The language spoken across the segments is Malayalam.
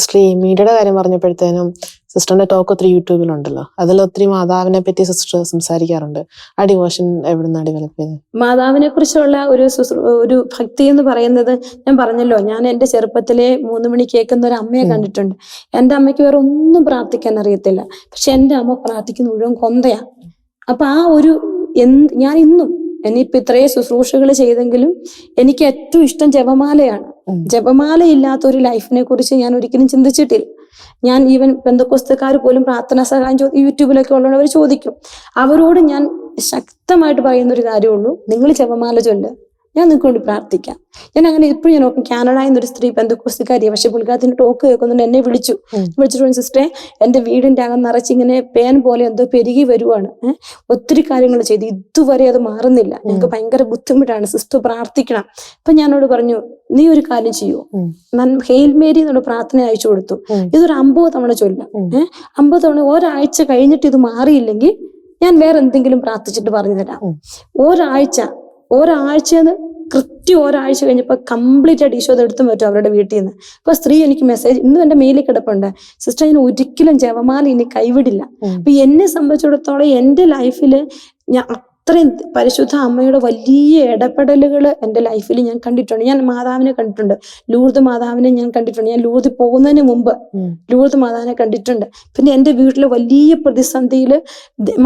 സിസ്റ്റർ ഈ മീഡിയയുടെ കാര്യം പറഞ്ഞപ്പോഴത്തേനും സിസ്റ്ററിന്റെ ടോക്ക് ഒത്തിരി യൂട്യൂബിലുണ്ടല്ലോ. അതിൽ ഒത്തിരി മാതാവിനെ പറ്റി സിസ്റ്റർ സംസാരിക്കാറുണ്ട്. ആ ഡിവോഷൻ എവിടുന്നാണ് ഡെവലപ്പ് ചെയ്തത്? മാതാവിനെ കുറിച്ചുള്ള ഒരു ഒരു ഭക്തി എന്ന് പറയുന്നത് ഞാൻ പറഞ്ഞല്ലോ. ഞാൻ എന്റെ ചെറുപ്പത്തിലെ മൂന്ന് മണി കേൾക്കുന്ന ഒരു അമ്മയെ കണ്ടിട്ടുണ്ട്. എന്റെ അമ്മയ്ക്ക് വേറെ ഒന്നും പ്രാർത്ഥിക്കാൻ അറിയത്തില്ല. പക്ഷെ എന്റെ അമ്മ പ്രാർത്ഥിക്കുന്ന മുഴുവൻ കൊന്തയാ. അപ്പൊ ആ ഒരു ഞാൻ ഇന്നും ഇനിയിപ്പോ ഇത്രയും ശുശ്രൂഷകൾ ചെയ്തെങ്കിലും എനിക്ക് ഏറ്റവും ഇഷ്ടം ജപമാലയാണ്. ജപമാല ഇല്ലാത്ത ഒരു ലൈഫിനെ കുറിച്ച് ഞാൻ ഒരിക്കലും ചിന്തിച്ചിട്ടില്ല. ഞാൻ ഈവൻ ബന്ധുക്കോസ്തക്കാർ പോലും പ്രാർത്ഥനാ സഹായം യൂട്യൂബിലൊക്കെ ഉള്ളവർ ചോദിക്കും. അവരോട് ഞാൻ ശക്തമായിട്ട് പറയുന്ന ഒരു കാര്യമുള്ളൂ നിങ്ങൾ ജപമാല ചൊല്ല് ഞാൻ നിങ്ങൾക്ക് വേണ്ടി പ്രാർത്ഥിക്കാം. ഞാൻ അങ്ങനെ എപ്പോഴും ഞാൻ നോക്കും കാനഡയിൽ നിന്നൊരു സ്ത്രീ ബന്ധുക്കോസ്തിക്കാരിയാണ് പക്ഷെ പുൽഗാത്തിന്റെ ടോക്ക് കേൾക്കുന്നുണ്ട് എന്നെ വിളിച്ചു. വിളിച്ചിട്ടുണ്ട് വിളിച്ചിട്ട് സിസ്റ്ററെ എന്റെ വീടിന്റെ അകം നിറച്ച് ഇങ്ങനെ പേൻ പോലെ എന്തോ പെരുകി വരുവാണ്. ഒത്തിരി കാര്യങ്ങൾ ചെയ്തു. ഇതുവരെ അത് മാറുന്നില്ല. ഞങ്ങൾക്ക് ഭയങ്കര ബുദ്ധിമുട്ടാണ്. സിസ്റ്റർ പ്രാർത്ഥിക്കണം. അപ്പൊ ഞാനോട് പറഞ്ഞു നീ ഒരു കാര്യം ചെയ്യൂ. ഹെയിൽമേരി എന്നുള്ള പ്രാർത്ഥന അയച്ചു കൊടുത്തു. ഇതൊരു അമ്പത് തവണ ചൊല്ലാം. ഏഹ് അമ്പത് തവണ ഒരാഴ്ച കഴിഞ്ഞിട്ട് ഇത് മാറിയില്ലെങ്കിൽ ഞാൻ വേറെ എന്തെങ്കിലും പ്രാർത്ഥിച്ചിട്ട് പറഞ്ഞു തരാം ഉം. ഒരാഴ്ച കൃത്യം ഒരാഴ്ച കഴിഞ്ഞപ്പോൾ കംപ്ലീറ്റ് ആയിട്ട് ഈശോ അത് എടുത്തു പറ്റും അവരുടെ വീട്ടിൽ നിന്ന് അപ്പൊ സ്ത്രീ എനിക്ക് മെസ്സേജ് ഇന്നും എന്റെ മെയിലിൽ കിടപ്പുണ്ട്. സിസ്റ്റർ ഞാൻ ഒരിക്കലും ജപമാല ഇനി കൈവിടില്ല. അപ്പൊ എന്നെ സംബന്ധിച്ചിടത്തോളം എന്റെ ലൈഫിൽ ഞാൻ അത്രയും പരിശുദ്ധ അമ്മയുടെ വലിയ ഇടപെടലുകൾ എന്റെ ലൈഫിൽ ഞാൻ കണ്ടിട്ടുണ്ട്. ഞാൻ മാതാവിനെ കണ്ടിട്ടുണ്ട്. ലൂർദ് മാതാവിനെ ഞാൻ കണ്ടിട്ടുണ്ട്. ഞാൻ ലൂർദ് പോകുന്നതിന് മുമ്പ് ലൂർദ് മാതാവിനെ കണ്ടിട്ടുണ്ട്. പിന്നെ എന്റെ വീട്ടിലെ വലിയ പ്രതിസന്ധിയിൽ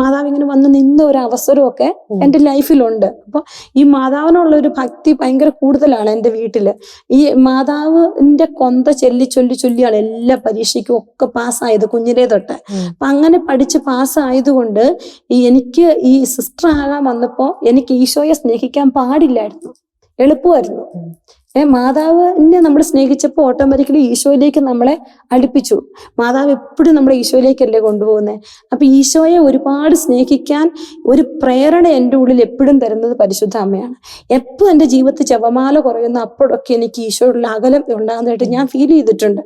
മാതാവ് ഇങ്ങനെ വന്ന് നിന്ന ഒരു അവസരമൊക്കെ. എന്റെ ലൈഫിലുണ്ട്. അപ്പൊ ഈ മാതാവിനുള്ള ഒരു ഭക്തി ഭയങ്കര കൂടുതലാണ് എന്റെ വീട്ടിൽ. ഈ മാതാവിന്റെ കൊന്ത ചൊല്ലി ചൊല്ലി ചൊല്ലിയാണ് എല്ലാ പരീക്ഷയ്ക്കും ഒക്കെ പാസ്സായത് കുഞ്ഞിലേ തൊട്ട്. അപ്പൊ അങ്ങനെ പഠിച്ച് പാസ്സായതുകൊണ്ട് എനിക്ക് ഈ സിസ്റ്റർ ആകാൻ വന്നപ്പോ എനിക്ക് ഈശോയെ സ്നേഹിക്കാൻ പാടില്ലായിരുന്നു. എളുപ്പമായിരുന്നു. ഏ മാതാവിനെ നമ്മൾ സ്നേഹിച്ചപ്പോൾ ഓട്ടോമാറ്റിക്കലി ഈശോയിലേക്ക് നമ്മളെ അടുപ്പിച്ചു. മാതാവ് എപ്പോഴും നമ്മളെ ഈശോയിലേക്കല്ലേ കൊണ്ടുപോകുന്നത് അപ്പൊ ഈശോയെ ഒരുപാട് സ്നേഹിക്കാൻ ഒരു പ്രേരണ എന്റെ ഉള്ളിൽ എപ്പോഴും തരുന്നത് പരിശുദ്ധ അമ്മയാണ്. എപ്പോൾ എന്റെ ജീവിതത്തിൽ ജപമാല കുറയുന്ന അപ്പോഴൊക്കെ എനിക്ക് ഈശോയുള്ള അകലം ഉണ്ടാകുന്നതായിട്ട് ഞാൻ ഫീൽ ചെയ്തിട്ടുണ്ട്.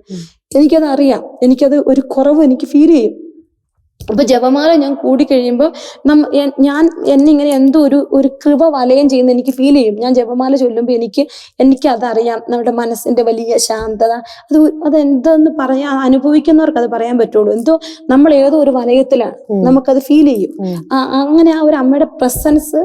എനിക്കത് അറിയാം എനിക്കത് ഒരു കുറവ് എനിക്ക് ഫീൽ ചെയ്യും. അപ്പൊ ജപമാല ഞാൻ കൂടി കഴിയുമ്പോൾ നമ്മ ഞാൻ എന്നെ ഇങ്ങനെ എന്തോ ഒരു ഒരു കൃപ വലയം ചെയ്യുന്ന എനിക്ക് ഫീൽ ചെയ്യും. ഞാൻ ജപമാല ചൊല്ലുമ്പോൾ എനിക്ക് എനിക്ക് അതറിയാം നമ്മുടെ മനസ്സിന്റെ വലിയ ശാന്തത. അത് അതെന്തെന്ന് പറയാ പറയാൻ അനുഭവിക്കുന്നവർക്ക് അത് പറയാൻ പറ്റുള്ളൂ. എന്തോ നമ്മൾ ഏതോ ഒരു വലയത്തിലാണ്. നമുക്കത് ഫീൽ ചെയ്യും. അങ്ങനെ ആ ഒരു അമ്മയുടെ പ്രസൻസ്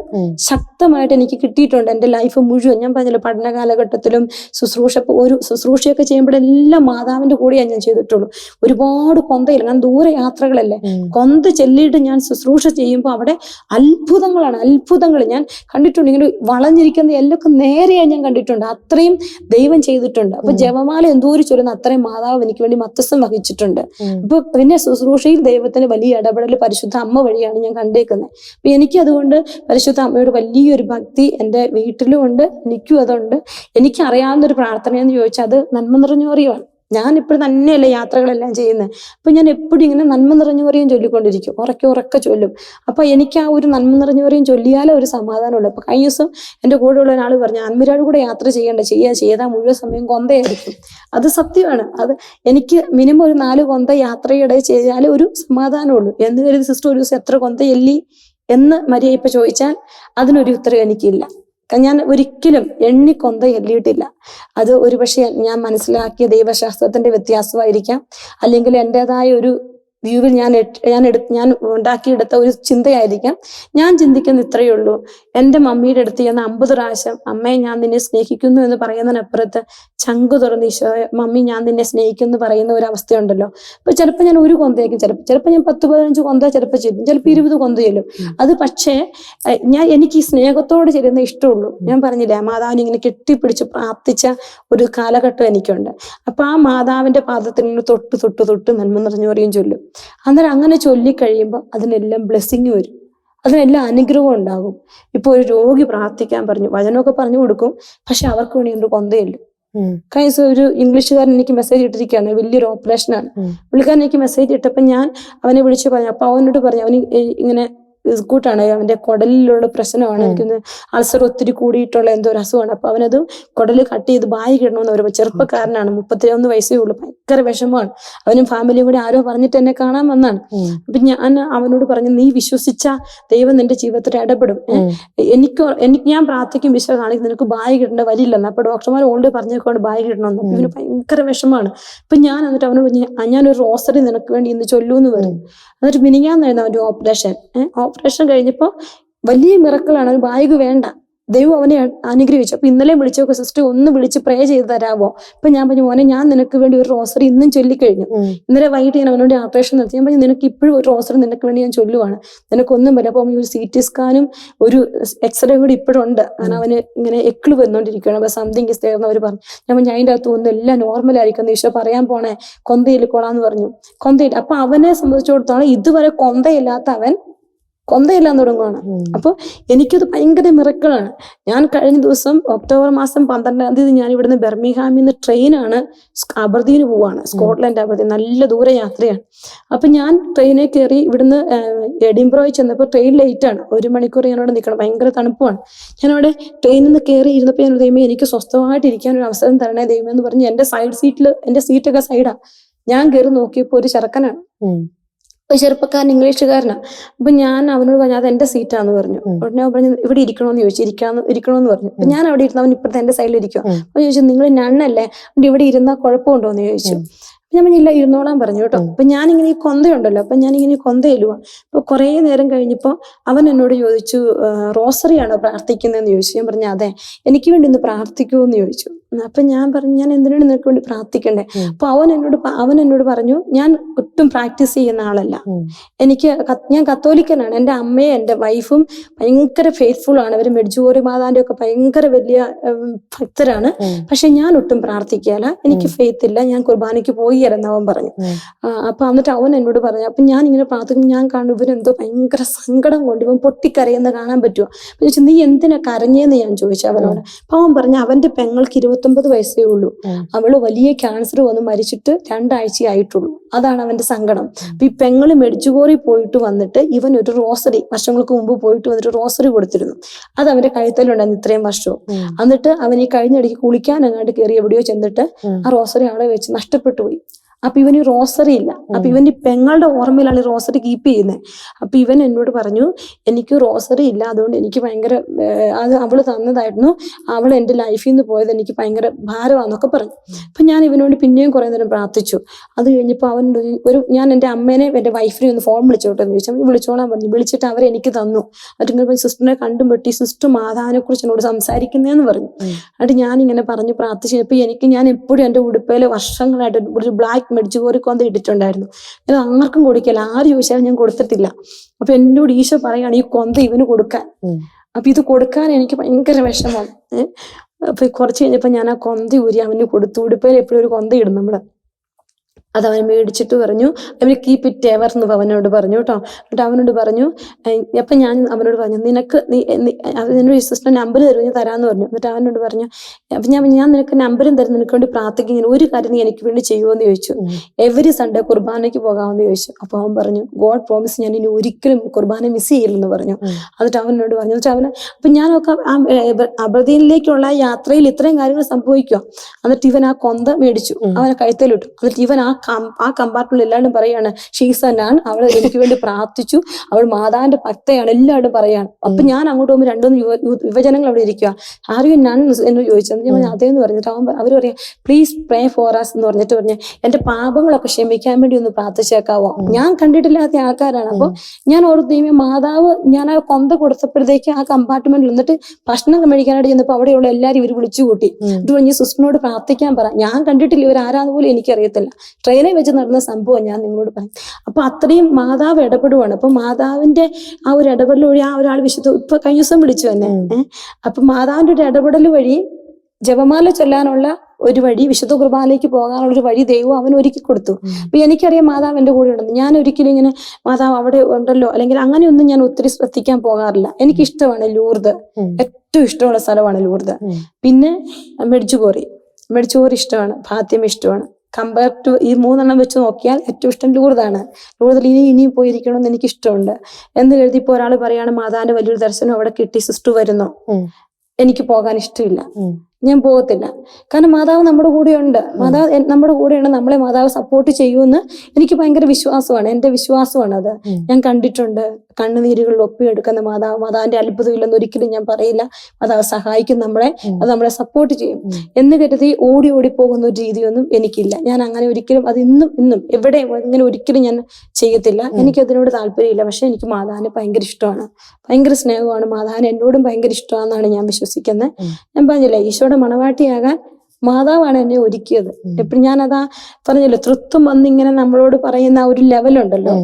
ശക്തമായിട്ട് എനിക്ക് കിട്ടിയിട്ടുണ്ട് എന്റെ ലൈഫ് മുഴുവൻ. ഞാൻ പറഞ്ഞല്ലോ പഠന കാലഘട്ടത്തിലും ശുശ്രൂഷ ഒരു ശുശ്രൂഷയൊക്കെ ചെയ്യുമ്പോഴെല്ലാം മാതാവിന്റെ കൂടെയാണ് ഞാൻ ചെയ്തിട്ടുള്ളൂ. ഒരുപാട് കൊന്തയില്ല. ഞാൻ ദൂരെ യാത്രകളല്ലേ ഉം. കൊന്ത ചെല്ലിയിട്ട് ഞാൻ ശുശ്രൂഷ ചെയ്യുമ്പോൾ അവിടെ അത്ഭുതങ്ങളാണ് അത്ഭുതങ്ങൾ ഞാൻ കണ്ടിട്ടുണ്ട് ഇങ്ങനെ വളഞ്ഞിരിക്കുന്ന എല്ലൊക്കെ നേരെയായി ഞാൻ കണ്ടിട്ടുണ്ട്. അത്രയും ദൈവം ചെയ്തിട്ടുണ്ട്. അപ്പൊ ജവമാല ജപമാല എന്തോരം ചൊല്ലുന്ന അത്രയും മാതാവ് എനിക്ക് വേണ്ടി മത്തസ്സം വഹിച്ചിട്ടുണ്ട്. അപ്പൊ പിന്നെ ശുശ്രൂഷയിൽ ദൈവത്തിന് വലിയ ഇടപെടൽ പരിശുദ്ധ അമ്മ വഴിയാണ് ഞാൻ കണ്ടേക്കുന്നത്. അപ്പൊ എനിക്ക് അതുകൊണ്ട് പരിശുദ്ധ അമ്മയോട് വലിയൊരു ഭക്തി എന്റെ വീട്ടിലും ഉണ്ട് എനിക്കും അതുണ്ട്. എനിക്ക് അറിയാവുന്ന ഒരു പ്രാർത്ഥനയെന്ന് ചോദിച്ചാൽ അത് നന്മ നിറഞ്ഞോറിയാണ് ഞാൻ ഇപ്പോഴും തന്നെയല്ലേ യാത്രകളെല്ലാം ചെയ്യുന്നത് അപ്പൊ ഞാൻ എപ്പോഴും ഇങ്ങനെ നന്മ നിറഞ്ഞവരെയും ചൊല്ലിക്കൊണ്ടിരിക്കും. ഉറക്കെ ഉറക്കെ ചൊല്ലും. അപ്പൊ എനിക്ക് ആ ഒരു നന്മ നിറഞ്ഞവരെയും ചൊല്ലിയാലേ ഒരു സമാധാനമുള്ളൂ. അപ്പൊ കഴിഞ്ഞ ദിവസം എന്റെ കൂടെയുള്ള ഒരാൾ പറഞ്ഞു ആൻമിരാട് കൂടെ യാത്ര ചെയ്യേണ്ട ചെയ്യാ ചെയ്താൽ മുഴുവൻ സമയം കൊന്തയായിരിക്കും. അത് സത്യമാണ്. അത് എനിക്ക് മിനിമം ഒരു നാല് കൊന്ത യാത്രയുടെ ചെയ്താലേ ഒരു സമാധാനമുള്ളൂ. എന്ന് കരുതി സിസ്റ്റർ ഒരു ദിവസം എത്ര കൊന്ത എല്ലി എന്ന് മരിയ ഇപ്പൊ ചോദിച്ചാൽ അതിനൊരു ഉത്തരം എനിക്കില്ല. ഞാൻ ഒരിക്കലും എണ്ണിക്കൊന്ത എല്ലിയിട്ടില്ല. അത് ഒരുപക്ഷെ ഞാൻ മനസ്സിലാക്കിയ ദൈവശാസ്ത്രത്തിന്റെ വ്യത്യാസമായിരിക്കാം. അല്ലെങ്കിൽ എന്റെതായ ഒരു വ്യൂവിൽ ഞാൻ ഞാൻ എടു ഞാൻ ഉണ്ടാക്കിയെടുത്ത ഒരു ചിന്തയായിരിക്കാം. ഞാൻ ചിന്തിക്കുന്ന ഇത്രയേ ഉള്ളൂ. എന്റെ മമ്മിയുടെ അടുത്ത് ഞാൻ അമ്പത് പ്രാവശ്യം അമ്മയെ ഞാൻ നിന്നെ സ്നേഹിക്കുന്നു എന്ന് പറയുന്നതിനപ്പുറത്ത് ചങ്കു തുറന്ന് ഈശോ മമ്മി ഞാൻ നിന്നെ സ്നേഹിക്കുന്നു പറയുന്ന ഒരു അവസ്ഥയുണ്ടല്ലോ അപ്പൊ ചിലപ്പോൾ ഞാൻ ഒരു കൊന്തയായിരിക്കും ചിലപ്പോൾ ചിലപ്പോൾ ഞാൻ പത്ത് പതിനഞ്ച് കൊന്ത ചിലപ്പോൾ ചെല്ലും ചിലപ്പോൾ ഇരുപത് കൊന്ത ചെല്ലും. അത് പക്ഷേ ഞാൻ എനിക്ക് ഈ സ്നേഹത്തോട് ചെല്ലുന്ന ഇഷ്ടമുള്ളൂ. ഞാൻ പറഞ്ഞില്ലേ മാതാവിനെ ഇങ്ങനെ കെട്ടിപ്പിടിച്ച് പ്രാർത്ഥിച്ച ഒരു കാലഘട്ടം എനിക്കുണ്ട്. അപ്പൊ ആ മാതാവിന്റെ പാദത്തിൽ തൊട്ട് തൊട്ട് തൊട്ട് നന്മ നിറഞ്ഞു പറയും ചൊല്ലും. അന്നേരം അങ്ങനെ ചൊല്ലിക്കഴിയുമ്പോൾ അതിനെല്ലാം ബ്ലെസ്സിങ് വരും. അതിനെല്ലാം അനുഗ്രഹം ഉണ്ടാകും. ഇപ്പൊ ഒരു രോഗി പ്രാർത്ഥിക്കാൻ പറഞ്ഞു വചനമൊക്കെ പറഞ്ഞു കൊടുക്കും പക്ഷെ അവർക്ക് വേണ്ടി ഒരു കൊന്തയില്ല. കൈസ് ഒരു ഇംഗ്ലീഷുകാരൻ എനിക്ക് മെസ്സേജ് ഇട്ടിരിക്കുകയാണ് വലിയൊരു ഓപ്പറേഷനാണ്. പുള്ളിക്കാരൻ എനിക്ക് മെസ്സേജ് ഇട്ടപ്പോൾ ഞാൻ അവനെ വിളിച്ചു പറഞ്ഞു അപ്പൊ അവനോട് പറഞ്ഞു അവന് ഇങ്ങനെ കൂട്ടാണ്. അവന്റെ കുടലിലുള്ള പ്രശ്നമാണ്. എനിക്കൊന്ന് അൾസർ ഒത്തിരി കൂടിയിട്ടുള്ള എന്തോ ഒരു അസുഖമാണ്. അപ്പൊ അവനത് കുടൽ കട്ട് ചെയ്ത് ബായി കിടണമെന്ന് ഒരു ചെറുപ്പക്കാരനാണ്. മുപ്പത്തിയൊന്ന് വയസ്സേ ഉള്ളൂ. ഭയങ്കര വിഷമമാണ്. അവനും ഫാമിലിയും കൂടി ആരോ പറഞ്ഞിട്ട് എന്നെ കാണാൻ വന്നാണ്. അപ്പൊ ഞാൻ അവനോട് പറഞ്ഞു നീ വിശ്വസിച്ച ദൈവം നിന്റെ ജീവിതത്തിൽ ഇടപെടും. എനിക്ക് എനിക്ക് ഞാൻ പ്രാർത്ഥിക്കും വിശ്വ കാണിക്കും. നിനക്ക് ബായി കിട്ടേണ്ട വരില്ലെന്ന് അപ്പൊ ഡോക്ടർമാർ ഓൾറെഡി പറഞ്ഞേക്കൊണ്ട് ബായി കിട്ടണമെന്ന് ഇവന് ഭയങ്കര വിഷമമാണ്. അപ്പൊ ഞാൻ എന്നിട്ട് അവനോട് പറഞ്ഞു, "ആ, ഞാനൊരു റോസറി നിനക്ക് വേണ്ടി ഇന്ന് ചൊല്ലൂന്ന് പറയും. എന്നിട്ട് മിനിങ്ങാന്നായിരുന്നു അവന്റെ ഓപ്പറേഷൻ. ഓപ്പറേഷൻ കഴിഞ്ഞപ്പോൾ വലിയ മിറക്കളാണ് ഒരു ബാഗ് വേണ്ട. ദൈവം അവനെ അനുഗ്രഹിച്ചു. അപ്പൊ ഇന്നലെ വിളിച്ചൊക്കെ സിസ്റ്റർ ഒന്ന് വിളിച്ച് പ്രേ ചെയ്ത് തരാമോ അപ്പൊ ഞാൻ പറഞ്ഞു മോനെ ഞാൻ നിനക്ക് വേണ്ടി ഒരു റോസറി ഇന്നും ചൊല്ലിക്കഴിഞ്ഞു. ഇന്നലെ വൈകിട്ട് ഞാൻ അവനോട് ഓപ്പറേഷൻ നടത്തി. ഞാൻ പറഞ്ഞു നിനക്ക് ഇപ്പോഴും ഒരു റോസറി നിനക്ക് വേണ്ടി ഞാൻ ചൊല്ലുവാണ്. നിനക്കൊന്നും വരാം അപ്പൊ ഒരു സി ടി സ്കാനും ഒരു എക്സ്റേ കൂടി ഇപ്പോഴും ഉണ്ട്. കാരണം അവന് ഇങ്ങനെ എക്കിൾ വന്നുകൊണ്ടിരിക്കുകയാണ് അപ്പൊ സംതിങ് ഇസ് തേർന്ന് അവർ പറഞ്ഞു. ഞാൻ പറഞ്ഞു അതിന്റെ അകത്ത് ഒന്നും എല്ലാം നോർമൽ ആയിരിക്കും. ഈശോ പറയാൻ പോണേ. കൊന്തയിൽ കൊള്ളാന്ന് പറഞ്ഞു. കൊന്തയിൽ അപ്പൊ അവനെ സംബന്ധിച്ചിടത്തോളം ഇതുവരെ കൊന്തയില്ലാത്ത അവൻ കൊന്തയില്ലാന്ന് തുടങ്ങുവാണ്. അപ്പോൾ അപ്പൊ എനിക്കത് ഭയങ്കര മിറക്കളാണ്. ഞാൻ കഴിഞ്ഞ ദിവസം ഒക്ടോബർ മാസം പന്ത്രണ്ടാം തീയതി ഞാൻ ഇവിടുന്ന് ബെർമിഹാമിൽ നിന്ന് ട്രെയിനാണ് അബർദീന് പോവാണ്. സ്കോട്ട്ലൻഡ് അബർദീൻ നല്ല ദൂര യാത്രയാണ്. അപ്പൊ ഞാൻ ട്രെയിനിൽ കയറി ഇവിടുന്ന് എഡിംബ്രോയിൽ ചെന്നപ്പോൾ ട്രെയിൻ ലേറ്റ് ആണ് ഒരു മണിക്കൂർ ഞാൻ അവിടെ നിൽക്കണം ഭയങ്കര തണുപ്പാണ് ഞാൻ അവിടെ ട്രെയിനിൽ നിന്ന് കയറി ഇരുന്നപ്പോൾ ഞാൻ ദൈവമേ എനിക്ക് സ്വസ്ഥമായിട്ട് ഇരിക്കാൻ ഒരു അവസരം തരണേ ദൈവം എന്ന് പറഞ്ഞ് എന്റെ സൈഡ് സീറ്റിൽ എന്റെ സീറ്റൊക്കെ സൈഡാ. ഞാൻ കയറി നോക്കിയപ്പോൾ ഒരു ചെറുക്കനാണ്. ചെറുപ്പക്കാരൻ ഇംഗ്ലീഷുകാരനാ. അപ്പൊ ഞാൻ അവനോട് പറഞ്ഞു അത് എന്റെ സീറ്റാന്ന് പറഞ്ഞു. ഉടനെ പറഞ്ഞു ഇവിടെ ഇരിക്കണോന്ന് ചോദിച്ചു ഇരിക്കാന്ന് ഇരിക്കണോന്ന് പറഞ്ഞു. അപ്പൊ ഞാൻ അവിടെ ഇരുന്ന് അവൻ ഇപ്പഴത്തെ എന്റെ സൈഡിൽ ഇരിക്കും. അപ്പൊ ചോദിച്ചു നിങ്ങൾ നണ്ണല്ലേ ഇവിടെ ഇരുന്നാൽ കുഴപ്പമുണ്ടോ എന്ന് ചോദിച്ചു ഞാൻ പറഞ്ഞില്ല ഇരുന്നോളാൻ പറഞ്ഞു കേട്ടോ. അപ്പൊ ഞാനിങ്ങനെ ഈ കൊന്തയുണ്ടല്ലോ അപ്പൊ ഞാനിങ്ങനെ കൊന്തയിലുവാ. അപ്പൊ കുറെ നേരം കഴിഞ്ഞപ്പോ അവൻ എന്നോട് ചോദിച്ചു റോസറിയാണോ ആണോ പ്രാർത്ഥിക്കുന്നതെന്ന് ചോദിച്ചു. ഞാൻ പറഞ്ഞു അതെ എനിക്ക് വേണ്ടി ഒന്ന് പ്രാർത്ഥിക്കുമോ എന്ന് ചോദിച്ചു. അപ്പൊ ഞാൻ പറഞ്ഞു ഞാൻ എന്തിനാണ് നിനക്ക് വേണ്ടി പ്രാർത്ഥിക്കണ്ടേ. അപ്പൊ അവൻ എന്നോട് അവൻ എന്നോട് പറഞ്ഞു ഞാൻ ഒട്ടും പ്രാക്ടീസ് ചെയ്യുന്ന ആളല്ല. എനിക്ക് ഞാൻ കത്തോലിക്കനാണ്. എന്റെ അമ്മയും എന്റെ വൈഫും ഭയങ്കര ഫെയ്ത്ത്ഫുൾ ആണ്. അവർ മെഡ്ജൂറി മാതാന്റെ ഒക്കെ ഭയങ്കര വലിയ ഭക്തരാണ്. പക്ഷെ ഞാൻ ഒട്ടും പ്രാർത്ഥിക്കുകയല്ല. എനിക്ക് ഫെയ്ത്ത് ഇല്ല. ഞാൻ കുർബാനയ്ക്ക് പോയി എന്ന് അവൻ പറഞ്ഞു അപ്പൊ എന്നിട്ട് അവൻ എന്നോട് പറഞ്ഞു അപ്പൊ ഞാൻ ഇങ്ങനെ പ്രാർത്ഥിക്കും ഞാൻ കാണും ഇവരെന്തോ ഭയങ്കര സങ്കടം കൊണ്ട് ഇവൻ പൊട്ടിക്കരയെന്ന് കാണാൻ പറ്റുമോ അപ്പൊ ചോദിച്ചു നീ എന്തിനാ കരഞ്ഞേന്ന് ഞാൻ ചോദിച്ചു അവനോട്. അപ്പൊ അവൻ പറഞ്ഞു അവന്റെ പെങ്ങൾക്ക് ഇരുപത്തൊമ്പത് വയസ്സേ ഉള്ളൂ. അവൾ വലിയ ക്യാൻസർ വന്ന് മരിച്ചിട്ട് രണ്ടാഴ്ചയായിട്ടുള്ളൂ. അതാണ് അവന്റെ സങ്കടം. അപ്പൊ ഈ പെങ്ങൾ മെഡിച്ചുകോറി പോയിട്ട് വന്നിട്ട് ഇവൻ ഒരു റോസറി വർഷങ്ങൾക്ക് മുമ്പ് പോയിട്ട് വന്നിട്ട് റോസറി കൊടുത്തിരുന്നു. അത് അവന്റെ കഴുത്തലുണ്ടായിരുന്നു ഇത്രയും വർഷവും. എന്നിട്ട് അവൻ ഈ കഴിഞ്ഞിടയ്ക്ക് കുളിക്കാൻ അങ്ങോട്ട് കയറി എവിടെയോ ചെന്നിട്ട് ആ റോസറി അവിടെ വെച്ച് നഷ്ടപ്പെട്ടു പോയി. അപ്പൊ ഇവന് റോസറി ഇല്ല. അപ്പൊ ഇവൻ ഈ പെങ്ങളുടെ ഓർമ്മയിലാണ് ഈ റോസറി കീപ്പ് ചെയ്യുന്നത് അപ്പൊ ഇവൻ എന്നോട് പറഞ്ഞു എനിക്ക് റോസറി ഇല്ല അതുകൊണ്ട് എനിക്ക് ഭയങ്കര അത് അവൾ തന്നതായിരുന്നു. അവൾ എന്റെ ലൈഫിൽ നിന്ന് പോയത് എനിക്ക് ഭയങ്കര ഭാരമാണെന്നൊക്കെ പറഞ്ഞു. അപ്പൊ ഞാൻ ഇവനോട് പിന്നെയും കുറെ നേരം പ്രാർത്ഥിച്ചു. അത് കഴിഞ്ഞപ്പോൾ അവൻ ഒരു ഞാൻ എന്റെ അമ്മേനെ എന്റെ വൈഫിനെ ഒന്ന് ഫോൺ വിളിച്ചോട്ടെ എന്ന് ചോദിച്ചു. അവൻ വിളിച്ചോളാൻ പറഞ്ഞു. വിളിച്ചിട്ട് അവരെ എനിക്ക് തന്നു. എന്നിട്ട് സിസ്റ്ററിനെ കണ്ടും പെട്ടി സിസ്റ്റർ മാതാവിനെ കുറിച്ച് എന്നോട് സംസാരിക്കുന്നതെന്ന് പറഞ്ഞു. എന്നിട്ട് ഞാൻ ഇങ്ങനെ പറഞ്ഞു പ്രാർത്ഥിച്ചപ്പോൾ എനിക്ക് ഞാൻ എപ്പോഴും എന്റെ ഉടുപ്പയിൽ വർഷങ്ങളായിട്ട് ഒരു ബ്ലാക്ക് മെഡിച്ചു കോരിക്കൊന്ന് ഇട്ടിട്ടുണ്ടായിരുന്നു. ഞാൻ ആർക്കും കൊടുക്കില്ല. ആര് ചോദിച്ചാലും ഞാൻ കൊടുത്തിട്ടില്ല. അപ്പൊ എന്നോട് ഈശോ പറയാണ് ഈ കൊന്ത ഇവന് കൊടുക്കാൻ. അപ്പൊ ഇത് കൊടുക്കാൻ എനിക്ക് ഭയങ്കര വിഷമം അപ്പൊ കുറച്ച് കഴിഞ്ഞപ്പോ ഞാൻ ആ കൊന്ത ഊരി അവന് കൊടുത്തു. ഉടുപ്പേൽ എപ്പോഴും ഒരു കൊന്ത ഇടും നമ്മൾ. അത് അവൻ മേടിച്ചിട്ട് പറഞ്ഞു അവന് കീപ്പ് ഇറ്റ് എവർ എന്ന് അവനോട് പറഞ്ഞു കേട്ടോ. എന്നിട്ട് അവനോട് പറഞ്ഞു അപ്പം ഞാൻ അവനോട് പറഞ്ഞു നിനക്ക് നീ നീ- അത് നിന്നോട് സിസ്റ്റർ നമ്പർ തരും ഞാൻ തരാന്ന് പറഞ്ഞു. എന്നിട്ട് അവനോട് പറഞ്ഞു അപ്പൊ ഞാൻ ഞാൻ നിനക്ക് നമ്പരും തരും നിനക്ക് വേണ്ടി പ്രാർത്ഥിക്കും ഇങ്ങനെ ഒരു കാര്യം നീ എനിക്ക് വേണ്ടി ചെയ്യുമോ എന്ന് ചോദിച്ചു എവറി സൺഡേ കുർബാനയ്ക്ക് പോകാമെന്ന് ചോദിച്ചു. അപ്പൊ അവൻ പറഞ്ഞു ഗോഡ് പ്രോമിസ് ഞാൻ ഇനി ഒരിക്കലും കുർബാന മിസ് ചെയ്യില്ലെന്ന് പറഞ്ഞു. എന്നിട്ട് അവനോട് പറഞ്ഞു എന്നിട്ട് അവന് അപ്പൊ ഞാനൊക്കെ ആ യാത്രയിൽ ഇത്രയും കാര്യങ്ങൾ സംഭവിക്കുക എന്നിട്ട് ഇവൻ ആ കൊന്ത മേടിച്ചു. അവനെ കഴുത്തലിട്ടു. എന്നിട്ട് ഇവൻ ആ ആ കമ്പാർട്ട്മെന്റ് എല്ലാവരും പറയാണ് ഷീസനാണ് അവൾ എനിക്ക് വേണ്ടി പ്രാർത്ഥിച്ചു. അവൾ മാതാവിന്റെ ഭക്തയാണ് എല്ലാവരും പറയാണ്. അപ്പൊ ഞാൻ അങ്ങോട്ട് പോകുമ്പോൾ യു- യുവജനങ്ങൾ അവിടെ ഇരിക്കുക ആരും ഞാൻ എന്ന് ചോദിച്ചത് ഞാൻ അതേന്ന് പറഞ്ഞിട്ട് അവൻ അവർ പറയാം പ്ലീസ് പ്രേ ഫോർ അസ് എന്ന് പറഞ്ഞിട്ട് പറഞ്ഞു എന്റെ പാപങ്ങളൊക്കെ ക്ഷമിക്കാൻ വേണ്ടി ഒന്ന് പ്രാർത്ഥിച്ചേക്കാവോ? ഞാൻ കണ്ടിട്ടില്ലാത്ത ആൾക്കാരാണ്. അപ്പൊ ഞാൻ ഓർത്ത് ദൈവം മാതാവ് ഞാൻ ആ കൊന്ത കൊടുത്തപ്പോഴത്തേക്ക് ആ കമ്പാർട്ട്മെന്റിൽ വന്നിട്ട് ഭക്ഷണം കഴിക്കാനായിട്ട് ചെന്നപ്പോൾ അവിടെയുള്ള എല്ലാവരും ഇവർ വിളിച്ചു കൂട്ടി. എന്നിട്ട് പറഞ്ഞു സിസ്റ്ററിനോട് പ്രാർത്ഥിക്കാൻ പറ. ഞാൻ കണ്ടിട്ടില്ല ഇവർ ആരാന്ന് പോലും എനിക്കറിയത്തില്ല. ട്രെയിനിൽ വെച്ച് നടന്ന സംഭവം ഞാൻ നിങ്ങളോട് പറയും. അപ്പൊ അത്രയും മാതാവ് ഇടപെടുവാണ്. അപ്പൊ മാതാവിന്റെ ആ ഒരു ഇടപെടൽ വഴി ആ ഒരാൾ വിശുദ്ധ ഇപ്പൊ കഴിഞ്ഞ ദിവസം വിളിച്ചു തന്നെ അപ്പൊ മാതാവിന്റെ ഒരു ഇടപെടൽ വഴി ജപമാല ചൊല്ലാനുള്ള ഒരു വഴി വിശുദ്ധ കുർബാനയിലേക്ക് പോകാനുള്ള ഒരു വഴി ദൈവം അവൻ ഒരുക്കി കൊടുത്തു. അപ്പൊ എനിക്കറിയാം മാതാവ് എന്റെ കൂടെ ഉണ്ടെന്ന്. ഞാൻ ഒരിക്കലും ഇങ്ങനെ മാതാവ് അവിടെ ഉണ്ടല്ലോ അല്ലെങ്കിൽ അങ്ങനെയൊന്നും ഞാൻ ഒത്തിരി ശ്രദ്ധിക്കാൻ പോകാറില്ല. എനിക്ക് ഇഷ്ടമാണ് ലൂർദ്. ഏറ്റവും ഇഷ്ടമുള്ള സ്ഥലമാണ് ലൂർദ്. പിന്നെ മെഡിച്ചുകോറി. മെഡിച്ചുകോറി ഇഷ്ടമാണ് ഭാത്യം ഇഷ്ടമാണ്. കമ്പയർ ടു ഈ മൂന്നെണ്ണം വെച്ച് നോക്കിയാൽ ഏറ്റവും ഇഷ്ടം ലൂർദാണ് ലൂർദിൽ ഇനി ഇനിയും പോയിരിക്കണമെന്ന് എനിക്ക് ഇഷ്ടമുണ്ട് എന്ന് കരുതി ഇപ്പോൾ ഒരാൾ പറയാണ് മാതാവിന്റെ വലിയൊരു ദർശനം അവിടെ കിട്ടി സിസ്റ്റർ വരുന്നു. എനിക്ക് പോകാൻ ഇഷ്ടമില്ല. ഞാൻ പോകത്തില്ല. കാരണം മാതാവ് നമ്മുടെ കൂടെയുണ്ട്. മാതാവ് നമ്മുടെ കൂടെയുണ്ട്. നമ്മളെ മാതാവ് സപ്പോർട്ട് ചെയ്യുമെന്ന് എനിക്ക് ഭയങ്കര വിശ്വാസമാണ്. എന്റെ വിശ്വാസമാണ് അത്. ഞാൻ കണ്ടിട്ടുണ്ട്. കണ്ണുനീരുകളിൽ ഒപ്പിയെടുക്കുന്ന മാതാവ് മാതാവിന്റെ അത്ഭുതമില്ലെന്ന് ഒരിക്കലും ഞാൻ പറയില്ല. മാതാവ് സഹായിക്കും നമ്മളെ. അത് നമ്മളെ സപ്പോർട്ട് ചെയ്യും. എന്ന് കരുതി ഓടി ഓടി പോകുന്ന ഒരു രീതിയൊന്നും എനിക്കില്ല. ഞാൻ അങ്ങനെ ഒരിക്കലും അത് ഇന്നും ഇന്നും എവിടെ ഇങ്ങനെ ഒരിക്കലും ഞാൻ ചെയ്യത്തില്ല. എനിക്കതിനോട് എനിക്ക് അതിനോട് താല്പര്യമില്ല. പക്ഷെ എനിക്ക് മാതാവിനെ ഭയങ്കര ഇഷ്ടമാണ്. ഭയങ്കര സ്നേഹമാണ്. മാതാവിന് എന്നോടും ഭയങ്കര ഇഷ്ടമാണെന്നാണ് ഞാൻ വിശ്വസിക്കുന്നത്. ഞാൻ പറഞ്ഞില്ല ഈശോയുടെ മണവാട്ടിയാകാൻ മാതാവാണ് എന്നെ ഒരുക്കിയത്. എപ്പോഴും ഞാനതാ പറഞ്ഞല്ലോ തൃത്വം വന്നിങ്ങനെ നമ്മളോട് പറയുന്ന ആ ഒരു ലെവലുണ്ടല്ലോ.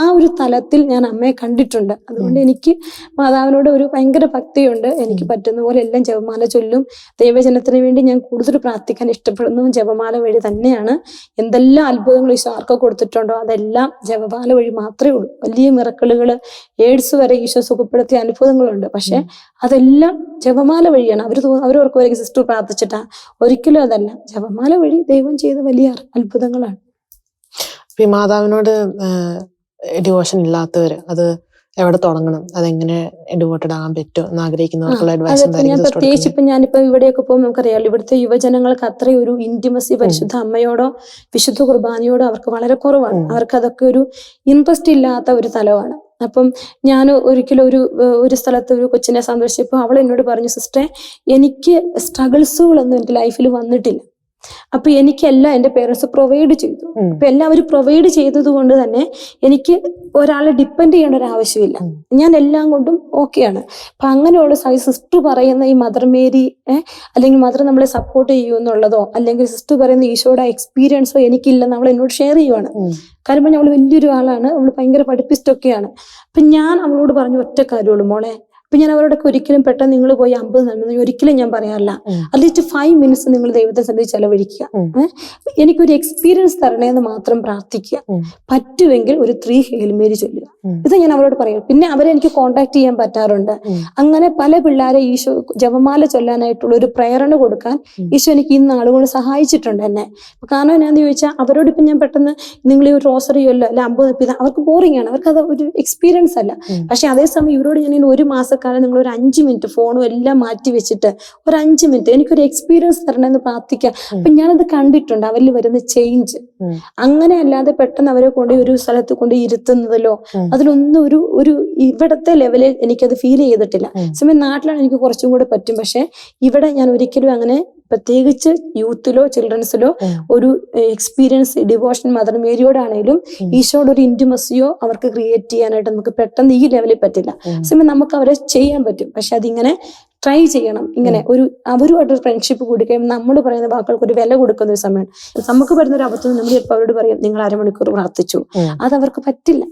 ആ ഒരു തലത്തിൽ ഞാൻ അമ്മയെ കണ്ടിട്ടുണ്ട്. അതുകൊണ്ട് എനിക്ക് മാതാവിനോട് ഒരു ഭയങ്കര ഭക്തിയുണ്ട്. എനിക്ക് പറ്റുന്ന പോലെ എല്ലാം ജപമാല ചൊല്ലും. ദൈവജനത്തിന് വേണ്ടി ഞാൻ കൂടുതൽ പ്രാർത്ഥിക്കാൻ ഇഷ്ടപ്പെടുന്നതും ജപമാല വഴി തന്നെയാണ് എന്തെല്ലാം അത്ഭുതങ്ങൾ ഈശോ ആർക്ക് കൊടുത്തിട്ടുണ്ടോ അതെല്ലാം ജപമാല വഴി മാത്രമേ ഉള്ളൂ. വലിയ മിറക്കളുകൾ എയ്ഡ്സ് വരെ ഈശോ സുഖപ്പെടുത്തിയ അനുഭവങ്ങളുണ്ട്. പക്ഷെ അതെല്ലാം ജപമാല വഴിയാണ്. അവർ അവരവർക്ക് ഒരു സിസ്റ്റർ പ്രാർത്ഥിച്ചിട്ടാ. ഒരിക്കലും അതല്ല. ജപമാല വഴി ദൈവം ചെയ്ത വലിയ അത്ഭുതങ്ങളാണ്. ഈ മാതാവിനോട് ഡിവോഷൻ ഇല്ലാത്തവര് അത് എവിടെ തുടങ്ങണം? അതെങ്ങനെ ഡിവോട്ടഡ് ആകാൻ പറ്റും എന്ന് ആഗ്രഹിക്കുന്നവർക്കുള്ള അഡ്വൈസ് ഞാൻ പ്രത്യേകിച്ച് ഇപ്പൊ ഞാനിപ്പോ ഇവിടെയൊക്കെ പോകുമ്പോൾ നമുക്കറിയാലോ ഇവിടുത്തെ യുവജനങ്ങൾക്ക് അത്രയും ഒരു ഇന്റിമസി പരിശുദ്ധ അമ്മയോടോ വിശുദ്ധ കുർബാനയോടോ അവർക്ക് വളരെ കുറവാണ്. അവർക്ക് അതൊക്കെ ഒരു ഇൻട്രസ്റ്റ് ഇല്ലാത്ത ഒരു തലമാണ് അപ്പം ഞാൻ ഒരിക്കലും ഒരു ഒരു സ്ഥലത്ത് ഒരു കൊച്ചിനെ സന്ദർശിച്ചപ്പോൾ അവൾ എന്നോട് പറഞ്ഞു സിസ്റ്ററെ എനിക്ക് സ്ട്രഗിൾസുകളൊന്നും എന്റെ ലൈഫിൽ വന്നിട്ടില്ല. അപ്പൊ എനിക്കെല്ലാം എന്റെ പേരൻസ് പ്രൊവൈഡ് ചെയ്തു. അപ്പൊ എല്ലാം എല്ലാവരും പ്രൊവൈഡ് ചെയ്തത് കൊണ്ട് തന്നെ എനിക്ക് ഒരാളെ ഡിപ്പെൻഡ് ചെയ്യേണ്ട ഒരു ആവശ്യമില്ല. ഞാൻ എല്ലാം കൊണ്ടും ഓക്കെയാണ് അപ്പൊ അങ്ങനെയുള്ള സിസ്റ്റർ പറയുന്ന ഈ മദർ മേരി അല്ലെങ്കിൽ മദർ നമ്മളെ സപ്പോർട്ട് ചെയ്യൂ എന്നുള്ളതോ അല്ലെങ്കിൽ സിസ്റ്റർ പറയുന്ന ഈശോയുടെ എക്സ്പീരിയൻസോ എനിക്കില്ലെന്ന് അവൾ എന്നോട് ഷെയർ ചെയ്യുവാണ്. കാരണം അവൾ വലിയൊരു ആളാണ്. അവൾ ഭയങ്കര പഠിപ്പിസ്റ്റൊക്കെയാണ്. അപ്പൊ ഞാൻ അവളോട് പറഞ്ഞു ഒറ്റ കാര്യമുള്ളൂ മോളെ അപ്പൊ ഞാൻ അവരോടൊക്കെ ഒരിക്കലും പെട്ടെന്ന് നിങ്ങൾ പോയി അമ്പത് നന്മ ഒരിക്കലും ഞാൻ പറയാറില്ല. അറ്റ്ലീസ്റ്റ് ഫൈവ് മിനിറ്റ്സ് നിങ്ങൾ ദൈവത്തെ സന്ധി ചെലവഴിക്കുക. എനിക്കൊരു എക്സ്പീരിയൻസ് തരണേന്ന് മാത്രം പ്രാർത്ഥിക്കുക. പറ്റുമെങ്കിൽ ഒരു ത്രീ ഹെൽമേരി ചൊല്ലുക. ഇത് ഞാൻ അവരോട് പറയും. പിന്നെ അവരെ എനിക്ക് കോണ്ടാക്ട് ചെയ്യാൻ പറ്റാറുണ്ട്. അങ്ങനെ പല പിള്ളേരെ ഈശോ ജപമാല ചൊല്ലാനായിട്ടുള്ള ഒരു പ്രേരണ കൊടുക്കാൻ ഈശോ എനിക്ക് ഇന്ന് ആളുകൾ സഹായിച്ചിട്ടുണ്ട് എന്നെ. കാരണം എന്നാന്ന് ചോദിച്ചാൽ അവരോട് ഇപ്പം ഞാൻ പെട്ടെന്ന് നിങ്ങൾ ഈ ഒരു റോസറിയോ അല്ല അമ്പത് പിത അവർക്ക് ബോറിംഗ് ആണ്. അവർക്ക് അത് ഒരു എക്സ്പീരിയൻസ് അല്ല. പക്ഷെ അതേസമയം ഇവരോട് ഞാൻ ഒരു ഒരു മാസക്കാലം നിങ്ങൾ ഒരു അഞ്ച് മിനിറ്റ് ഫോണും എല്ലാം മാറ്റി വെച്ചിട്ട് ഒരു അഞ്ച് മിനിറ്റ് എനിക്കൊരു എക്സ്പീരിയൻസ് തരണമെന്ന് പ്രാർത്ഥിക്കാം. അപ്പൊ ഞാനത് കണ്ടിട്ടുണ്ട്. അവരിൽ വരുന്ന ചേഞ്ച് അങ്ങനെ അല്ലാതെ പെട്ടെന്ന് അവരെ കൊണ്ട് ഒരു സ്ഥലത്ത് കൊണ്ട് ഇരുത്തുന്നതിലോ. അതിലൊന്നും ഒരു ഒരു ഇവിടത്തെ ലെവലിൽ എനിക്കത് ഫീൽ ചെയ്തിട്ടില്ല. സമയം നാട്ടിലാണ് എനിക്ക് കുറച്ചും കൂടെ പറ്റും. പക്ഷെ ഇവിടെ ഞാൻ ഒരിക്കലും അങ്ങനെ പ്രത്യേകിച്ച് യൂത്തിലോ ചിൽഡ്രൻസിലോ. ഒരു എക്സ്പീരിയൻസ് ഡിവോഷൻ മദർ മേരിയോടാണേലും. ഈശോയുടെ ഒരു ഇന്റിമസിയോ അവർക്ക് ക്രിയേറ്റ് ചെയ്യാനായിട്ട് നമുക്ക് പെട്ടെന്ന് ഈ ലെവലിൽ പറ്റില്ല. സിമ നമുക്ക് അവരെ ചെയ്യാൻ പറ്റും. പക്ഷെ അതിങ്ങനെ ട്രൈ ചെയ്യണം. ഇങ്ങനെ ഒരു അവരുമായിട്ടൊരു ഫ്രണ്ട്ഷിപ്പ് കൊടുക്കുകയും നമ്മൾ പറയുന്ന വാക്കുകൾക്ക് ഒരു വില കൊടുക്കുന്ന ഒരു സമയമാണ്. നമുക്ക് വരുന്ന ഒരു അബദ്ധം നമ്മൾ ചിലപ്പോൾ അവരോട് പറയും നിങ്ങൾ അരമണിക്കൂർ പ്രാർത്ഥിച്ചു. അത് അവർക്ക് പറ്റില്ല.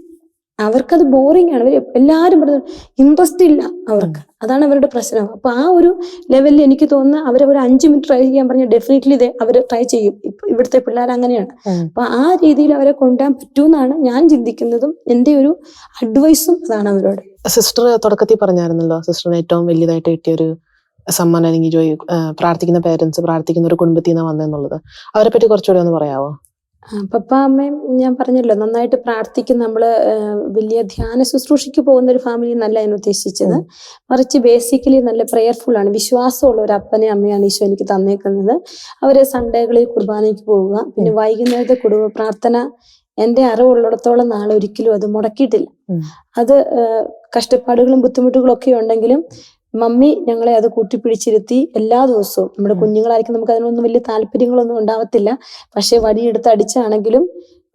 അവർക്കത് ബോറിംഗ് ആണ്. അവർ എല്ലാവരും പറഞ്ഞു ഇൻട്രസ്റ്റ് ഇല്ല അവർക്ക്. അതാണ് അവരുടെ പ്രശ്നം. അപ്പൊ ആ ഒരു ലെവലിൽ എനിക്ക് തോന്നുന്നു അവർ ഒരു അഞ്ച് മിനിറ്റ് ട്രൈ ചെയ്യാൻ പറഞ്ഞാൽ ഡെഫിനറ്റ്ലി ഇത് അവർ ട്രൈ ചെയ്യും. ഇവിടുത്തെ പിള്ളേർ അങ്ങനെയാണ്. അപ്പൊ ആ രീതിയിൽ അവരെ കൊണ്ടുപോകാൻ പറ്റൂന്നാണ് ഞാൻ ചിന്തിക്കുന്നതും എന്റെ ഒരു അഡ്വൈസും അതാണ് അവരോട്. സിസ്റ്റർ തുടക്കത്തിൽ പറഞ്ഞായിരുന്നല്ലോ സിസ്റ്ററിന് ഏറ്റവും വലിയതായിട്ട് കിട്ടിയ ഒരു സമ്മാനം അല്ലെങ്കിൽ ജോയി പ്രാർത്ഥിക്കുന്ന പേരൻസ് പ്രാർത്ഥിക്കുന്ന ഒരു കുടുംബത്തിൽ നിന്ന് വന്നെന്നുള്ളത് അവരെ പറ്റി കുറച്ചുകൂടി ഒന്ന് പറയാവോ? പപ്പ അമ്മയും ഞാൻ പറഞ്ഞല്ലോ നന്നായിട്ട് പ്രാർത്ഥിക്കും നമ്മൾ വലിയ ധ്യാന ശുശ്രൂഷയ്ക്ക് പോകുന്ന ഒരു ഫാമിലി എന്നല്ല ഞാൻ ഉദ്ദേശിച്ചത്. മറിച്ച് ബേസിക്കലി നല്ല പ്രെയർഫുൾ ആണ്. വിശ്വാസമുള്ള ഒരു അപ്പനെ അമ്മയാണ് ഈശോ എനിക്ക് തന്നേക്കുന്നത്. അവർ സൺഡേകളിൽ കുർബാനയ്ക്ക് പോവുക. പിന്നെ വൈകുന്നേരത്തെ കുടുംബ പ്രാർത്ഥന എന്റെ അറിവുള്ളിടത്തോളം നാളെ ഒരിക്കലും അത് മുടക്കിയിട്ടില്ല. അത് കഷ്ടപ്പാടുകളും ബുദ്ധിമുട്ടുകളും ഒക്കെ ഉണ്ടെങ്കിലും മമ്മി ഞങ്ങളെ അത് കൂട്ടിപ്പിടിച്ചിരുത്തി എല്ലാ ദിവസവും. നമ്മുടെ. കുഞ്ഞുങ്ങളായിരിക്കും നമുക്ക് അതിനൊന്നും വലിയ താല്പര്യങ്ങളൊന്നും ഉണ്ടാവത്തില്ല. പക്ഷെ വടിയെടുത്ത് അടിച്ചാണെങ്കിലും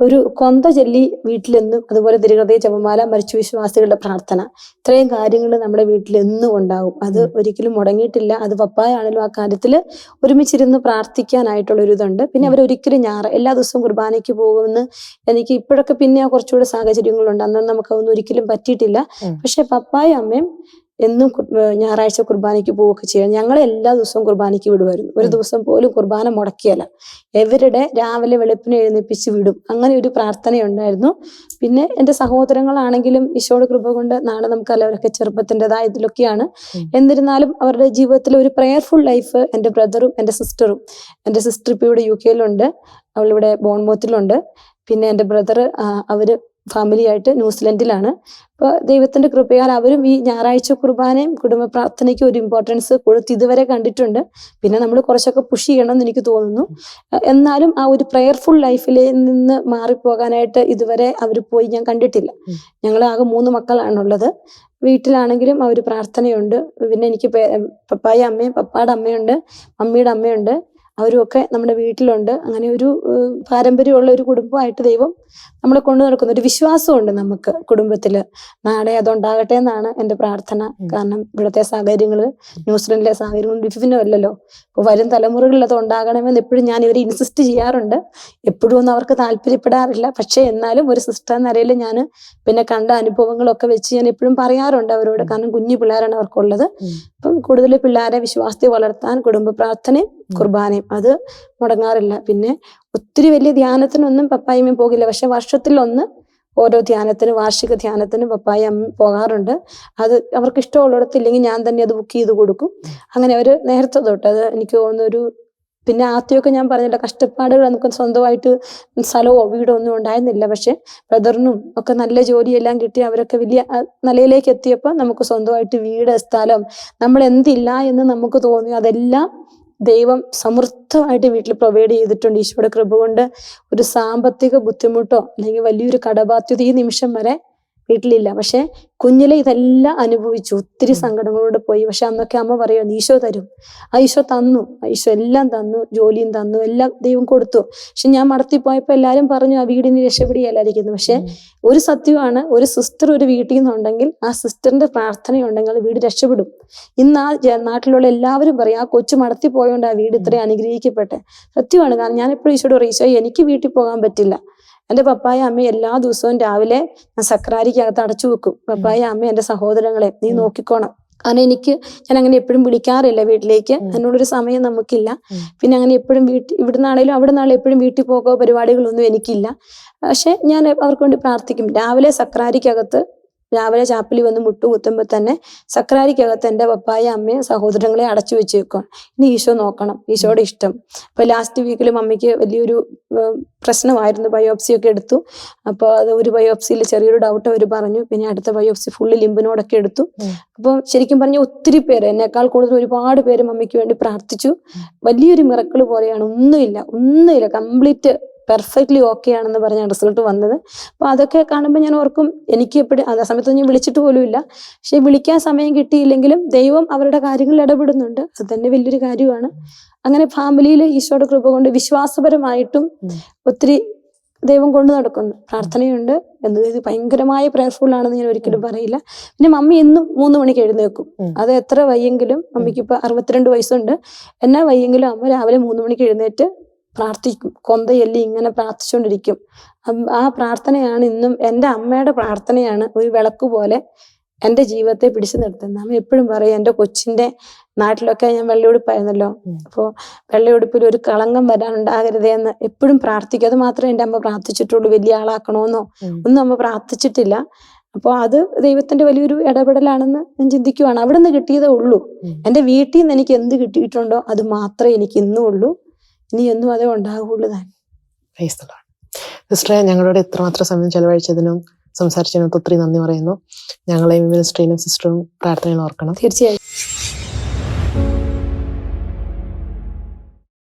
ഒരു കൊന്ത ചൊല്ലി വീട്ടിലെന്നും അതുപോലെ തിരുഹൃദയ ജപമാല മരിച്ചു വിശ്വാസികളുടെ പ്രാർത്ഥന ഇത്രയും കാര്യങ്ങൾ നമ്മുടെ വീട്ടിൽ എന്നും ഉണ്ടാവും അത് ഒരിക്കലും മുടങ്ങിയിട്ടില്ല. അത് പപ്പായാണെങ്കിലും ആ കാര്യത്തിൽ ഒരുമിച്ചിരുന്ന് പ്രാർത്ഥിക്കാനായിട്ടുള്ള ഒരു ഇതുണ്ട്. പിന്നെ. അവർ ഒരിക്കലും ഞാറ് എല്ലാ ദിവസവും കുർബാനയ്ക്ക് പോകുമെന്ന് എനിക്ക് ഇപ്പോഴൊക്കെ പിന്നെ കുറച്ചുകൂടെ സാഹചര്യങ്ങളുണ്ട്. അന്നൊന്നും നമുക്ക് അതൊന്നും ഒരിക്കലും പറ്റിയിട്ടില്ല. പക്ഷെ പപ്പായും അമ്മയും എന്നും ഞായറാഴ്ച കുർബാനയ്ക്ക് പോവുകയൊക്കെ ചെയ്യണം ഞങ്ങൾ എല്ലാ ദിവസവും കുർബാനയ്ക്ക് വിടുമായിരുന്നു ഒരു ദിവസം പോലും കുർബാന മുടക്കിയല്ല. എവരുടെ രാവിലെ വെളുപ്പിനെ എഴുന്നേപ്പിച്ച് വിടും. അങ്ങനെ ഒരു പ്രാർത്ഥനയുണ്ടായിരുന്നു. പിന്നെ എന്റെ സഹോദരങ്ങളാണെങ്കിലും ഈശോയുടെ കൃപ കൊണ്ട് നാളെ നമുക്കല്ല അവരൊക്കെ ചെറുപ്പത്തിന്റെതായ ഇതിലൊക്കെയാണ്. എന്നിരുന്നാലും അവരുടെ ജീവിതത്തിൽ ഒരു പ്രെയർഫുൾ ലൈഫ് എന്റെ ബ്രദറും എന്റെ സിസ്റ്ററും എന്റെ സിസ്റ്റർ ഇപ്പോൾ ഇവിടെ യു കെയിലുണ്ട് അവളിവിടെ ബോൺമോത്തിലുണ്ട് പിന്നെ എന്റെ ബ്രദർ അവർ ഫാമിലി ആയിട്ട് ന്യൂസിലൻഡിലാണ്. അപ്പോൾ ദൈവത്തിന്റെ കൃപയാൽ അവരും ഈ ഞായറാഴ്ച കുർബാനയും കുടുംബ പ്രാർത്ഥനയ്ക്ക് ഒരു ഇമ്പോർട്ടൻസ് കൊടുത്ത് ഇതുവരെ കണ്ടിട്ടുണ്ട്. പിന്നെ നമ്മൾ കുറച്ചൊക്കെ പുഷ് ചെയ്യണം എന്ന് എനിക്ക് തോന്നുന്നു. എന്നാലും ആ ഒരു പ്രെയർഫുൾ ലൈഫിൽ നിന്ന് മാറിപ്പോകാനായിട്ട് ഇതുവരെ അവർ പോയി ഞാൻ കണ്ടിട്ടില്ല. ഞങ്ങൾ ആകെ മൂന്ന് മക്കളാണുള്ളത്. വീട്ടിലാണെങ്കിലും ആ ഒരു പ്രാർത്ഥനയുണ്ട്. പിന്നെ എനിക്ക് പപ്പായ അമ്മയും പപ്പായുടെ അമ്മയുണ്ട് മമ്മിയുടെ അമ്മയുണ്ട്. അവരുമൊക്കെ നമ്മുടെ വീട്ടിലുണ്ട്. അങ്ങനെ ഒരു പാരമ്പര്യമുള്ള ഒരു കുടുംബമായിട്ട് ദൈവം നമ്മളെ കൊണ്ടു നടക്കുന്ന ഒരു വിശ്വാസമുണ്ട് നമുക്ക് കുടുംബത്തിൽ നാളെ അതുണ്ടാകട്ടെ എന്നാണ് എന്റെ പ്രാർത്ഥന. കാരണം ഇവിടുത്തെ സാഹചര്യങ്ങൾ ന്യൂസിലൻഡിലെ സാഹചര്യങ്ങൾ വിഭിന്നമല്ലല്ലോ. അപ്പോൾ വരും തലമുറകളിൽ അത് ഉണ്ടാകണമെന്ന് എപ്പോഴും ഞാൻ ഇവരെ ഇൻസിസ്റ്റ് ചെയ്യാറുണ്ട്. എപ്പോഴും ഒന്നും അവർക്ക് താല്പര്യപ്പെടാറില്ല. പക്ഷേ എന്നാലും ഒരു സിസ്റ്റർ എന്ന നിലയിൽ ഞാൻ പിന്നെ കണ്ട അനുഭവങ്ങളൊക്കെ വെച്ച് ഞാൻ എപ്പോഴും പറയാറുണ്ട് അവരോട്. കാരണം കുഞ്ഞു പിള്ളേരാണ് അവർക്കുള്ളത്. അപ്പം കൂടുതൽ പിള്ളേരെ വിശ്വാസത്തെ വളർത്താൻ കുടുംബ പ്രാർത്ഥനയും കുർബാനയും അത് മുടങ്ങാറില്ല. പിന്നെ ഒത്തിരി വലിയ ധ്യാനത്തിനൊന്നും പപ്പായമ്മയും പോകില്ല. പക്ഷെ വർഷത്തിൽ ഒന്ന് ഓരോ ധ്യാനത്തിന് വാർഷിക ധ്യാനത്തിന് പപ്പായ അമ്മ പോകാറുണ്ട്. അത് അവർക്ക് ഇഷ്ടമുള്ളിടത്തില്ലെങ്കിൽ ഞാൻ തന്നെ അത് ബുക്ക് ചെയ്ത് കൊടുക്കും. അങ്ങനെ അവർ നേരത്തെ തൊട്ട് അത് എനിക്ക് തോന്നുന്നൊരു പിന്നെ ആദ്യമൊക്കെ ഞാൻ പറഞ്ഞില്ല കഷ്ടപ്പാടുകൾ നമുക്ക് സ്വന്തമായിട്ട് സ്ഥലമോ വീടോ ഒന്നും ഉണ്ടായിരുന്നില്ല. പക്ഷെ ബ്രദറിനും ഒക്കെ നല്ല ജോലിയെല്ലാം കിട്ടി. അവരൊക്കെ വലിയ നിലയിലേക്ക് എത്തിയപ്പോൾ നമുക്ക് സ്വന്തമായിട്ട് വീട് സ്ഥലം നമ്മൾ എന്തില്ല എന്ന് നമുക്ക് തോന്നി അതെല്ലാം ദൈവം സമൃദ്ധമായിട്ട് വീട്ടിൽ പ്രൊവൈഡ് ചെയ്തിട്ടുണ്ട്. ഈശോയുടെ കൃപ കൊണ്ട് ഒരു സാമ്പത്തിക ബുദ്ധിമുട്ടോ അല്ലെങ്കിൽ വലിയൊരു കടബാധ്യത ഈ നിമിഷം വരെ വീട്ടിലില്ല. പക്ഷെ കുഞ്ഞിലെ ഇതെല്ലാം അനുഭവിച്ചു. ഒത്തിരി. സങ്കടങ്ങളോട് പോയി. പക്ഷെ അന്നൊക്കെ അമ്മ പറയും ഈശോ തരും. ആ ഈശോ തന്നു. ആ ഈശോ എല്ലാം തന്നു. ജോലിയും തന്നു. എല്ലാം ദൈവം കൊടുത്തു. പക്ഷെ ഞാൻ മടത്തി പോയപ്പോ എല്ലാരും പറഞ്ഞു ആ വീടിന് രക്ഷപ്പെടുകയല്ലായിരിക്കുന്നു. പക്ഷെ ഒരു സത്യമാണ് ഒരു സിസ്റ്റർ ഒരു വീട്ടിൽ നിന്നുണ്ടെങ്കിൽ ആ സിസ്റ്ററിന്റെ പ്രാർത്ഥനയുണ്ടെങ്കിൽ ഉണ്ടെങ്കിൽ വീട് രക്ഷപ്പെടും. ഇന്ന് ആ നാട്ടിലുള്ള എല്ലാവരും പറയും ആ കൊച്ചു മടത്തി പോയോണ്ട് ആ വീട് ഇത്രയും അനുഗ്രഹിക്കപ്പെട്ടെ. സത്യമാണ്. കാരണം ഞാൻ എപ്പോഴും ഈശോട് പറയും ഈശോ എനിക്ക് വീട്ടിൽ പോകാൻ പറ്റില്ല. എന്റെ പപ്പായ അമ്മ എല്ലാ ദിവസവും രാവിലെ ഞാൻ സക്രാരിക്കകത്ത് അടച്ചു വെക്കും. പപ്പായ അമ്മ എന്റെ സഹോദരങ്ങളെ നീ നോക്കിക്കോണം. കാരണം എനിക്ക് ഞാൻ അങ്ങനെ എപ്പോഴും വിളിക്കാറില്ല വീട്ടിലേക്ക്. അതിനോടൊരു സമയം നമുക്കില്ല. പിന്നെ അങ്ങനെ എപ്പോഴും വീട്ടിൽ ഇവിടുന്നാണേലും അവിടെ നിന്നാണേലും എപ്പോഴും വീട്ടിൽ പോകോ പരിപാടികളൊന്നും എനിക്കില്ല. പക്ഷെ ഞാൻ അവർക്ക് വേണ്ടി പ്രാർത്ഥിക്കും. രാവിലെ സക്രാരിക്കകത്ത് രാവിലെ ചാപ്പലി വന്ന് മുട്ടുകുത്തുമ്പോൾ തന്നെ സക്രാരിക്കകത്ത് എന്റെ പപ്പായ അമ്മയും സഹോദരങ്ങളെ അടച്ചു വെച്ച് വെക്കും ഇനി ഈശോ നോക്കണം. ഈശോയുടെ ഇഷ്ടം. അപ്പോൾ ലാസ്റ്റ് വീക്കിൽ അമ്മയ്ക്ക് വലിയൊരു പ്രശ്നമായിരുന്നു. ബയോപ്സി ഒക്കെ എടുത്തു. അപ്പോൾ അത് ഒരു ബയോപ്സിയിൽ ചെറിയൊരു ഡൗട്ട് അവർ പറഞ്ഞു. പിന്നെ അടുത്ത ബയോപ്സി ഫുള്ള് ലിംബിനോടൊക്കെ എടുത്തു. അപ്പോൾ ശരിക്കും പറഞ്ഞ ഒത്തിരി പേര് എന്നെക്കാൾ കൂടുതൽ ഒരുപാട് പേര് അമ്മയ്ക്ക് വേണ്ടി പ്രാർത്ഥിച്ചു. വലിയൊരു മിറക്കിൾ പോലെയാണ്. ഒന്നുമില്ല. ഒന്നുമില്ല. കംപ്ലീറ്റ് പെർഫെക്റ്റ്ലി ഓക്കെ ആണെന്ന് പറഞ്ഞ റിസൾട്ട് വന്നത്. അപ്പൊ അതൊക്കെ കാണുമ്പോൾ ഞാൻ ഓർക്കും എനിക്ക് എപ്പോഴും ആ സമയത്ത് ഞാൻ വിളിച്ചിട്ട് പോലും ഇല്ല. പക്ഷെ വിളിക്കാൻ സമയം കിട്ടിയില്ലെങ്കിലും ദൈവം അവരുടെ കാര്യങ്ങളിൽ ഇടപെടുന്നുണ്ട്. അത് തന്നെ വലിയൊരു കാര്യമാണ്. അങ്ങനെ ഫാമിലിയിൽ ഈശോയുടെ കൃപ കൊണ്ട് വിശ്വാസപരമായിട്ടും. ഒത്തിരി ദൈവം കൊണ്ടു നടക്കുന്നു. പ്രാർത്ഥനയുണ്ട്. എന്ന് ഇത് ഭയങ്കരമായ പ്രയർഫുൾ ആണെന്ന് ഞാൻ ഒരിക്കലും പറയില്ല. പിന്നെ മമ്മി എന്നും മൂന്ന് മണിക്ക് എഴുന്നേക്കും. അത് എത്ര വയ്യെങ്കിലും മമ്മിക്ക് ഇപ്പൊ അറുപത്തിരണ്ട് വയസ്സുണ്ട്. എന്നാ വയ്യെങ്കിലും അമ്മ രാവിലെ മൂന്ന് മണിക്ക് എഴുന്നേറ്റ് പ്രാർത്ഥിക്കും കൊന്തയല്ലി ഇങ്ങനെ പ്രാർത്ഥിച്ചുകൊണ്ടിരിക്കും ആ പ്രാർത്ഥനയാണ് ഇന്നും എന്റെ അമ്മയുടെ പ്രാർത്ഥനയാണ് ഒരു വിളക്ക് പോലെ എന്റെ ജീവിതത്തെ പിടിച്ചു നിർത്തുന്നത്. അമ്മ എപ്പോഴും പറയും എന്റെ കൊച്ചിന്റെ നാട്ടിലൊക്കെ ഞാൻ വെള്ളയുടുപ്പായിരുന്നല്ലോ. അപ്പോൾ വെള്ളയുടുപ്പിൽ ഒരു കളങ്കം വരാനുണ്ടാകരുതേ എന്ന് എപ്പോഴും പ്രാർത്ഥിക്കും. അത് മാത്രമേ എന്റെ അമ്മ പ്രാർത്ഥിച്ചിട്ടുള്ളൂ വലിയ ആളാക്കണമെന്നോ ഒന്നും അമ്മ പ്രാർത്ഥിച്ചിട്ടില്ല. അപ്പോൾ അത് ദൈവത്തിന്റെ വലിയൊരു ഇടപെടലാണെന്ന് ഞാൻ ചിന്തിക്കുവാണ്. അവിടെ നിന്ന് കിട്ടിയതേ ഉള്ളൂ. എന്റെ വീട്ടിൽ നിന്ന് എനിക്ക് എന്ത് കിട്ടിയിട്ടുണ്ടോ അത് മാത്രമേ എനിക്ക് ഇന്നും ഉള്ളൂ ഇനി എന്നും അതേ ഉണ്ടാകുള്ളൂ താൻ. സിസ്റ്ററെ ഞങ്ങളോട് ഇത്രമാത്രം സമയം ചെലവഴിച്ചതിനും സംസാരിച്ചതിനും ഒത്തിരി നന്ദി പറയുന്നു. ഞങ്ങളെയും മിനിസ്ട്രീനും സിസ്റ്ററും പ്രാർത്ഥനയിൽ ഓർക്കണം. തീർച്ചയായും.